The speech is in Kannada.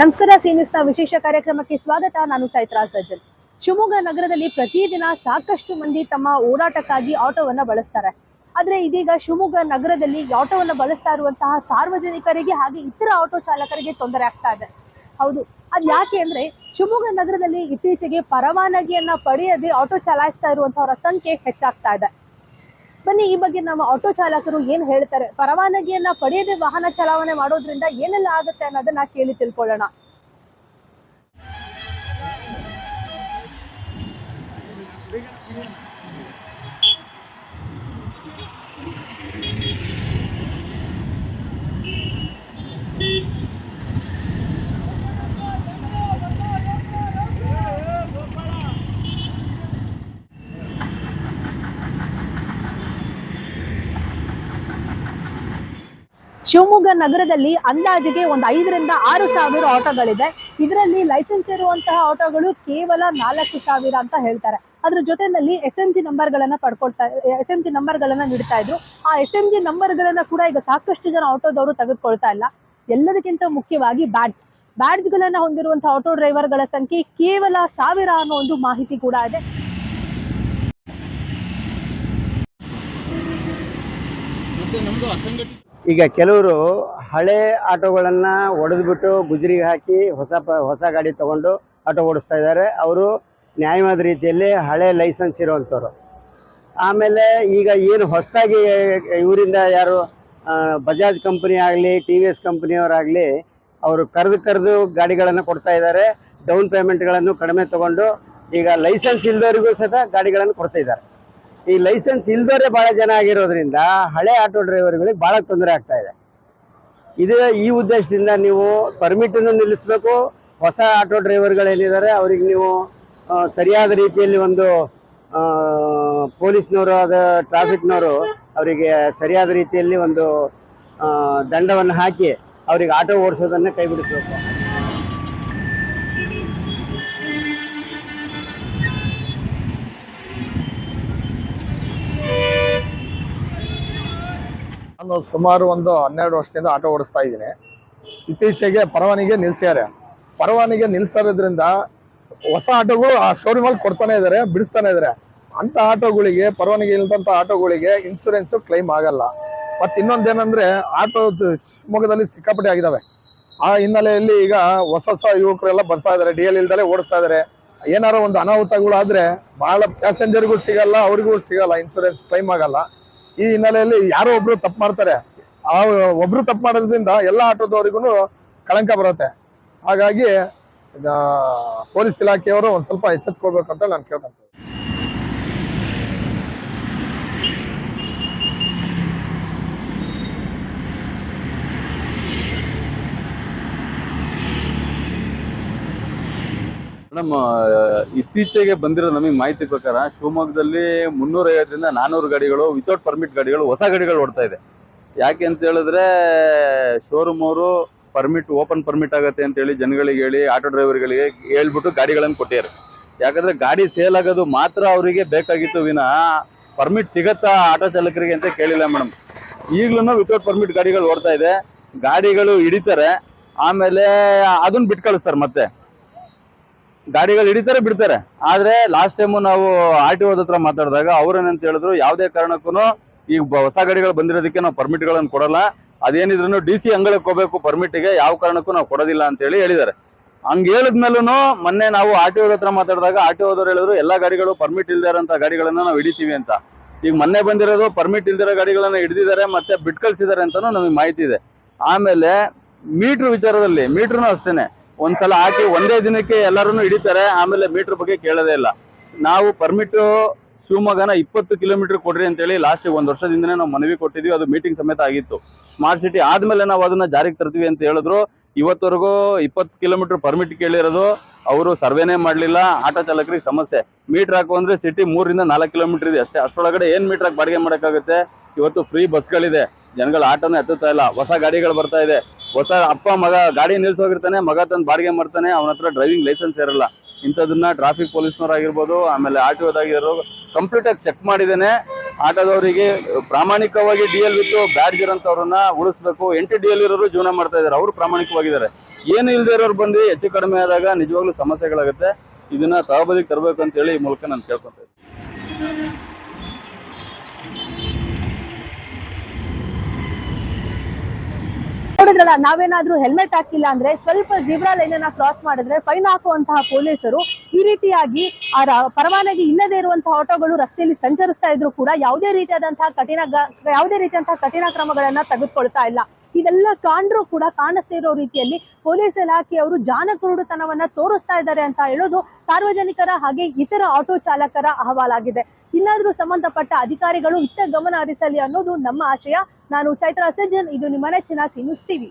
ನಮಸ್ಕಾರ ಸೀನಿಸ್ನ ವಿಶೇಷ ಕಾರ್ಯಕ್ರಮಕ್ಕೆ ಸ್ವಾಗತ. ನಾನು ಚೈತ್ರಾ ಸಜ್ಜನ್. ಶಿವಮೊಗ್ಗ ನಗರದಲ್ಲಿ ಪ್ರತಿದಿನ ಸಾಕಷ್ಟು ಮಂದಿ ತಮ್ಮ ಓಡಾಟಕ್ಕಾಗಿ ಆಟೋವನ್ನ ಬಳಸ್ತಾರೆ. ಆದ್ರೆ ಇದೀಗ ಶಿವಮೊಗ್ಗ ನಗರದಲ್ಲಿ ಆಟೋವನ್ನ ಬಳಸ್ತಾ ಇರುವಂತಹ ಸಾರ್ವಜನಿಕರಿಗೆ ಹಾಗೆ ಇತರ ಆಟೋ ಚಾಲಕರಿಗೆ ತೊಂದರೆ ಆಗ್ತಾ ಇದೆ. ಹೌದು, ಅದು ಯಾಕೆ ಅಂದ್ರೆ ಶಿವಮೊಗ್ಗ ನಗರದಲ್ಲಿ ಇತ್ತೀಚೆಗೆ ಪರವಾನಗಿಯನ್ನ ಪಡೆಯದೆ ಆಟೋ ಚಲಾಯಿಸ್ತಾ ಇರುವಂಥವರ ಸಂಖ್ಯೆ ಹೆಚ್ಚಾಗ್ತಾ ಇದೆ. ಬನ್ನಿ, ಈ ಬಗ್ಗೆ ನಮ್ಮ ಆಟೋ ಚಾಲಕರು ಏನ್ ಹೇಳ್ತಾರೆ? ಪರವಾನಗಿಯನ್ನ ಪಡೆಯದೆ ವಾಹನ ಚಲಾವಣೆ ಮಾಡೋದ್ರಿಂದ ಏನೆಲ್ಲ ಆಗುತ್ತೆ ಅನ್ನೋದನ್ನ ಕೇಳಿ ತಿಳ್ಕೊಳ್ಳೋಣ. ಶಿವಮೊಗ್ಗ ನಗರದಲ್ಲಿ ಅಂದಾಜಿಗೆ ಒಂದು ಐದರಿಂದ ಆರು ಸಾವಿರ ಆಟೋಗಳಿದೆ. ಇದರಲ್ಲಿ ಲೈಸೆನ್ಸ್ ಇರುವಂತಹ ಆಟೋಗಳು ಕೇವಲ ನಾಲ್ಕು ಸಾವಿರ ಅಂತ ಹೇಳ್ತಾರೆ. ಅದ್ರ ಜೊತೆಯಲ್ಲಿ ಎಸ್ ಎಂ ಜಿ ನಂಬರ್ಗಳನ್ನ ಪಡ್ಕೊಳ್ತಾ ಎಸ್ ಎಂ ಜಿ ನಂಬರ್ಗಳನ್ನ ನೀಡ್ತಾ ಇದ್ರು. ಆ ಎಸ್ ಎಂ ಜಿ ನಂಬರ್ಗಳನ್ನ ಕೂಡ ಈಗ ಸಾಕಷ್ಟು ಜನ ಆಟೋದವರು ತೆಗೆದುಕೊಳ್ತಾ ಇಲ್ಲ. ಎಲ್ಲದಕ್ಕಿಂತ ಮುಖ್ಯವಾಗಿ ಬ್ಯಾಡ್ಜ್ ಬ್ಯಾಡ್ಜ್ಗಳನ್ನ ಹೊಂದಿರುವಂತಹ ಆಟೋ ಡ್ರೈವರ್ಗಳ ಸಂಖ್ಯೆ ಕೇವಲ ಸಾವಿರ ಅನ್ನೋ ಒಂದು ಮಾಹಿತಿ ಕೂಡ ಇದೆ. ನಮ್ದು ಅಸಂಘಟಿತ ಈಗ ಕೆಲವರು ಹಳೆ ಆಟೋಗಳನ್ನು ಒಡೆದುಬಿಟ್ಟು ಗುಜರಿಗೆ ಹಾಕಿ ಹೊಸ ಹೊಸ ಗಾಡಿ ತಗೊಂಡು ಆಟೋ ಓಡಿಸ್ತಾ ಇದ್ದಾರೆ. ಅವರು ನ್ಯಾಯವಾದ ರೀತಿಯಲ್ಲಿ ಹಳೆ ಲೈಸೆನ್ಸ್ ಇರುವಂಥವ್ರು ಆಮೇಲೆ ಈಗ ಏನು ಹೊಸದಾಗಿ ಇವರಿಂದ ಯಾರು ಬಜಾಜ್ ಕಂಪನಿ ಆಗಲಿ, ಟಿ ವಿ ಎಸ್ ಕಂಪನಿಯವರಾಗಲಿ ಅವರು ಕರೆದು ಕರೆದು ಗಾಡಿಗಳನ್ನು ಕೊಡ್ತಾ ಇದ್ದಾರೆ. ಡೌನ್ ಪೇಮೆಂಟ್ಗಳನ್ನು ಕಡಿಮೆ ತಗೊಂಡು ಈಗ ಲೈಸೆನ್ಸ್ ಇಲ್ಲದವರಿಗೂ ಸಹ ಗಾಡಿಗಳನ್ನು ಕೊಡ್ತಾ ಇದ್ದಾರೆ. ಈ ಲೈಸೆನ್ಸ್ ಇಲ್ದೋರೆ ಭಾಳ ಜನ ಆಗಿರೋದ್ರಿಂದ ಹಳೆ ಆಟೋ ಡ್ರೈವರ್ಗಳಿಗೆ ಭಾಳ ತೊಂದರೆ ಆಗ್ತಾ ಇದೆ. ಇದು ಈ ಉದ್ದೇಶದಿಂದ ನೀವು ಪರ್ಮಿಟನ್ನು ನಿಲ್ಲಿಸಬೇಕು. ಹೊಸ ಆಟೋ ಡ್ರೈವರ್ಗಳೇನಿದ್ದಾರೆ ಅವ್ರಿಗೆ ನೀವು ಸರಿಯಾದ ರೀತಿಯಲ್ಲಿ ಒಂದು ಪೊಲೀಸ್ನವರು ಆದ ಟ್ರಾಫಿಕ್ನವರು ಅವರಿಗೆ ಸರಿಯಾದ ರೀತಿಯಲ್ಲಿ ಒಂದು ದಂಡವನ್ನು ಹಾಕಿ ಅವ್ರಿಗೆ ಆಟೋ ಓಡಿಸೋದನ್ನು ಕೈ ನಾನು ಸುಮಾರು ಒಂದು ಹನ್ನೆರಡು ವರ್ಷದಿಂದ ಆಟೋ ಓಡಿಸ್ತಾ ಇದ್ದೀನಿ. ಇತ್ತೀಚೆಗೆ ಪರವಾನಿಗೆ ನಿಲ್ಸಿದ್ದಾರೆ ಪರವಾನಿಗೆ ನಿಲ್ಸಿರೋದ್ರಿಂದ ಹೊಸ ಆಟೋಗಳು ಆ ಶೋರೂಮಲ್ಲಿ ಕೊಡ್ತಾನೆ ಇದ್ದಾರೆ ಬಿಡಿಸ್ತಾನೆ ಇದ್ದಾರೆ ಅಂತ ಆಟೋಗಳಿಗೆ, ಪರವಾನಿಗೆ ಇಲ್ದಂಥ ಆಟೋಗಳಿಗೆ ಇನ್ಸೂರೆನ್ಸ್ ಕ್ಲೈಮ್ ಆಗಲ್ಲ. ಮತ್ತೆ ಇನ್ನೊಂದೇನಂದ್ರೆ ಆಟೋ ಶಿವಮೊಗ್ಗದಲ್ಲಿ ಸಿಕ್ಕಾಪಟ್ಟೆ ಆಗಿದಾವೆ. ಆ ಹಿನ್ನೆಲೆಯಲ್ಲಿ ಈಗ ಹೊಸ ಹೊಸ ಯುವಕರೆಲ್ಲ ಬರ್ತಾ ಇದಾರೆ ಡಿ ಎಲ್ ಇಲ್ದಲೆ ಓಡಿಸ್ತಾ ಇದ್ದಾರೆ ಏನಾರ ಒಂದು ಅನಾಹುತಗಳು ಆದ್ರೆ ಬಹಳ ಪ್ಯಾಸೆಂಜರ್ಗೂ ಸಿಗಲ್ಲ, ಅವ್ರಿಗೂ ಸಿಗಲ್ಲ ಇನ್ಸೂರೆನ್ಸ್ ಕ್ಲೈಮ್ ಆಗಲ್ಲ. ಈ ಹಿನ್ನೆಲೆಯಲ್ಲಿ ಯಾರೋ ಒಬ್ರು ತಪ್ಪು ಮಾಡ್ತಾರೆ. ಆ ಒಬ್ರು ತಪ್ಪು ಮಾಡೋದ್ರಿಂದ ಎಲ್ಲ ಆಟೋದವರಿಗೂ ಕಳಂಕ ಬರುತ್ತೆ. ಹಾಗಾಗಿ ಪೊಲೀಸ್ ಇಲಾಖೆಯವರು ಒಂದು ಸ್ವಲ್ಪ ಎಚ್ಚೆತ್ಕೊಳ್ಬೇಕು ಅಂತ ನಾನು ಕೇಳ್ಕೊಂತೀನಿ. ಮೇಡಮ್ ಇತ್ತೀಚೆಗೆ ಬಂದಿರೋ ನಮಗೆ ಮಾಹಿತಿ ಪ್ರಕಾರ ಶಿವಮೊಗ್ಗದಲ್ಲಿ ಮುನ್ನೂರ ಐವತ್ತರಿಂದ ಗಾಡಿಗಳು ವಿತೌಟ್ ಪರ್ಮಿಟ್ ಗಾಡಿಗಳು ಹೊಸ ಗಾಡಿಗಳು ಓಡ್ತಾ ಇದೆ. ಯಾಕೆ ಅಂತ ಹೇಳಿದ್ರೆ ಶೋರೂಮ್ ಅವರು ಪರ್ಮಿಟ್ ಓಪನ್ ಪರ್ಮಿಟ್ ಆಗುತ್ತೆ ಅಂತ ಹೇಳಿ ಜನಗಳಿಗೆ ಹೇಳಿ, ಆಟೋ ಡ್ರೈವರ್ಗಳಿಗೆ ಹೇಳ್ಬಿಟ್ಟು ಗಾಡಿಗಳನ್ನು ಕೊಟ್ಟಿದ್ದಾರೆ. ಯಾಕಂದ್ರೆ ಗಾಡಿ ಸೇಲ್ ಆಗೋದು ಮಾತ್ರ ಅವರಿಗೆ ಬೇಕಾಗಿತ್ತು ವಿನ ಪರ್ಮಿಟ್ ಸಿಗತ್ತಾ ಆಟೋ ಚಾಲಕರಿಗೆ ಅಂತ ಕೇಳಿಲ್ಲ ಮೇಡಮ್. ಈಗ್ಲೂ ವಿತೌಟ್ ಪರ್ಮಿಟ್ ಗಾಡಿಗಳು ಓಡ್ತಾ ಇದೆ. ಗಾಡಿಗಳು ಹಿಡಿತಾರೆ. ಆಮೇಲೆ ಅದನ್ನ ಬಿಟ್ಟು ಸರ್ ಮತ್ತೆ. ಗಾಡಿಗಳು ಹಿಡಿತಾರೆ, ಬಿಡ್ತಾರೆ. ಆದ್ರೆ ಲಾಸ್ಟ್ ಟೈಮ್ ನಾವು ಆರ್ ಟಿ ಹತ್ರ ಮಾತಾಡಿದಾಗ ಅವ್ರೇನಂತ ಹೇಳಿದ್ರು, ಯಾವುದೇ ಕಾರಣಕ್ಕೂ ಈಗ ಹೊಸ ಗಾಡಿಗಳು ಬಂದಿರೋದಕ್ಕೆ ನಾವು ಪರ್ಮಿಟ್ಗಳನ್ನು ಗಳನ್ನು ಕೊಡಲ್ಲ. ಅದೇನಿದ್ರು ಡಿ ಸಿ ಅಂಗಳಕ್ಕೆ ಹೋಗ್ಬೇಕು ಪರ್ಮಿಟ್ಗೆ ಯಾವ ಕಾರಣಕ್ಕೂ ನಾವು ಕೊಡೋದಿಲ್ಲ ಅಂತ ಹೇಳಿ ಹೇಳಿದ್ದಾರೆ. ಹಂಗ ಹೇಳಿದ್ಮೇಲೂ ಮೊನ್ನೆ ನಾವು ಆರ್ ಟಿ ಹತ್ರ ಮಾತಾಡಿದಾಗ ಆರ್ ಟಿ ಓದವ್ರು ಹೇಳಿದ್ರು, ಎಲ್ಲಾ ಗಾಡಿಗಳು ಪರ್ಮಿಟ್ ಇಲ್ದೇ ಇರೋಂಥ ಗಾಡಿಗಳನ್ನ ನಾವು ಹಿಡಿತೀವಿ ಅಂತ. ಈಗ ಮೊನ್ನೆ ಬಂದಿರೋದು ಪರ್ಮಿಟ್ ಇಲ್ದಿರೋ ಗಾಡಿಗಳನ್ನ ಹಿಡಿದಿದ್ದಾರೆ ಮತ್ತೆ ಬಿಟ್ಕಳ್ಸಿದ್ದಾರೆ ಅಂತಾನು ನಮಗೆ ಮಾಹಿತಿ ಇದೆ. ಆಮೇಲೆ ಮೀಟರ್ ವಿಚಾರದಲ್ಲಿ, ಮೀಟರ್ನು ಅಷ್ಟೇನೆ. ಒಂದ್ಸಲ ಹಾಕಿ ಒಂದೇ ದಿನಕ್ಕೆ ಎಲ್ಲರೂ ಹಿಡಿತಾರೆ. ಆಮೇಲೆ ಮೀಟರ್ ಬಗ್ಗೆ ಕೇಳೋದೇ ಇಲ್ಲ. ನಾವು ಪರ್ಮಿಟ್ ಶಿವಮೊಗ್ಗನ ಇಪ್ಪತ್ತು ಕಿಲೋಮೀಟರ್ ಕೊಡ್ರಿ ಅಂತೇಳಿ ಲಾಸ್ಟ್ ಒಂದ್ ವರ್ಷದಿಂದನೇ ನಾವು ಮನವಿ ಕೊಟ್ಟಿದ್ವಿ. ಅದು ಮೀಟಿಂಗ್ ಸಮೇತ ಆಗಿತ್ತು. ಸ್ಮಾರ್ಟ್ ಸಿಟಿ ಆದ್ಮೇಲೆ ನಾವು ಅದನ್ನ ಜಾರಿಗೆ ತರ್ತೀವಿ ಅಂತ ಹೇಳಿದ್ರು. ಇವತ್ತವರೆಗೂ ಇಪ್ಪತ್ತು ಕಿಲೋಮೀಟರ್ ಪರ್ಮಿಟ್ ಕೇಳಿರೋದು. ಅವರು ಸರ್ವೇನೇ ಮಾಡಲಿಲ್ಲ. ಆಟೋ ಚಾಲಕರಿಗೆ ಸಮಸ್ಯೆ. ಮೀಟರ್ ಹಾಕು ಅಂದ್ರೆ ಸಿಟಿ ಮೂರಿಂದ ನಾಲ್ಕು ಕಿಲೋಮೀಟರ್ ಇದೆ ಅಷ್ಟೇ. ಅಷ್ಟರೊಳಗಡೆ ಏನ್ ಮೀಟರ್ ಹಾಕಿ ಬಾಡಿಗೆ ಮಾಡೋಕ್ಕಾಗುತ್ತೆ? ಇವತ್ತು ಫ್ರೀ ಬಸ್ಗಳಿದೆ ಜನಗಳು ಆಟೋನ ಹತ್ತುತ್ತಾ ಇಲ್ಲ. ಹೊಸ ಗಾಡಿಗಳು ಬರ್ತಾ ಇದೆ. ಹೊಸ ಅಪ್ಪ ಮಗ ಗಾಡಿ ನಿಲ್ಸೋಗಿರ್ತಾನೆ ಮಗ ತಂದು ಬಾಡಿಗೆ ಮಾಡ್ತಾನೆ, ಅವನ ಹತ್ರ ಡ್ರೈವಿಂಗ್ ಲೈಸೆನ್ಸ್ ಇರಲ್ಲ. ಇಂಥದನ್ನ ಟ್ರಾಫಿಕ್ ಆಗಿರ್ಬೋದು, ಆಮೇಲೆ ಆಟೋದಾಗಿರೋ ಕಂಪ್ಲೀಟ್ ಆಗಿ ಚೆಕ್ ಮಾಡಿದ್ದೇನೆ. ಆಟೋದವರಿಗೆ ಪ್ರಾಮಾಣಿಕವಾಗಿ ಡಿ ಎಲ್ ವಿತ್ ಬ್ಯಾಡ್ಜ್ ಇರೋಂಥವ್ರನ್ನ ಉಳಿಸ್ಬೇಕು. ಎಂಟು ಡಿ ಎಲ್ ಇರೋರು ಜೀವನ ಮಾಡ್ತಾ ಇದ್ದಾರೆ, ಅವರು ಪ್ರಾಮಾಣಿಕವಾಗಿದ್ದಾರೆ. ಏನು ಇಲ್ಲದೆ ಇರೋರು ಬಂದು ಹೆಚ್ಚು ಕಡಿಮೆ ಆದಾಗ ನಿಜವಾಗ್ಲೂ ಸಮಸ್ಯೆಗಳಾಗುತ್ತೆ. ಇದನ್ನ ತಳಬದಿಗೆ ತರಬೇಕು ಅಂತ ಹೇಳಿ ಈ ಮೂಲಕ ನಾನು ಕೇಳ್ಕೊಂತ ಇದ್ದೀನಿ. ನೋಡಿದ್ರಲ್ಲ, ನಾವೇನಾದ್ರೂ ಹೆಲ್ಮೆಟ್ ಹಾಕಿಲ್ಲ ಅಂದ್ರೆ ಸ್ವಲ್ಪ ಜೀಬ್ರಾ ಲೈನ್ ಅನ್ನ ಕ್ರಾಸ್ ಮಾಡಿದ್ರೆ ಫೈನ್ ಹಾಕುವಂತಹ ಪೊಲೀಸರು ಈ ರೀತಿಯಾಗಿ ಪರವಾನಗಿ ಇಲ್ಲದೆ ಇರುವಂತಹ ಆಟೋಗಳು ರಸ್ತೆಯಲ್ಲಿ ಸಂಚರಿಸ್ತಾ ಇದ್ರು ಕೂಡ ಯಾವುದೇ ರೀತಿಯಾದಂತಹ ಕಠಿಣ ಯಾವುದೇ ರೀತಿಯಂತಹ ಕಠಿಣ ಕ್ರಮಗಳನ್ನ ತೆಗೆದುಕೊಳ್ತಾ ಇಲ್ಲ. ಇದೆಲ್ಲ ಕಾಂಡ್ರೂ ಕೂಡ ಕಾಣಿಸ್ತಾ ಇರೋ ರೀತಿಯಲ್ಲಿ ಪೊಲೀಸ್ ಇಲಾಖೆಯವರು ಜಾನಕುರುಡುತನವನ್ನ ತೋರಿಸ್ತಾ ಇದ್ದಾರೆ ಅಂತ ಹೇಳೋದು ಸಾರ್ವಜನಿಕರ ಹಾಗೆ ಇತರ ಆಟೋ ಚಾಲಕರ ಅಹವಾಲಾಗಿದೆ. ಇನ್ನಾದ್ರೂ ಸಂಬಂಧಪಟ್ಟ ಅಧಿಕಾರಿಗಳು ಇತ್ತ ಗಮನ ಹರಿಸಲಿ ಅನ್ನೋದು ನಮ್ಮ ಆಶಯ. ನಾನು ಚೈತ್ರ ಸಜ್ಜನ್ ಇದು ನಿಮ್ಮ ನೆಚ್ಚಿನ ಸಿನ್ಯೂಸ್ ಟಿವಿ.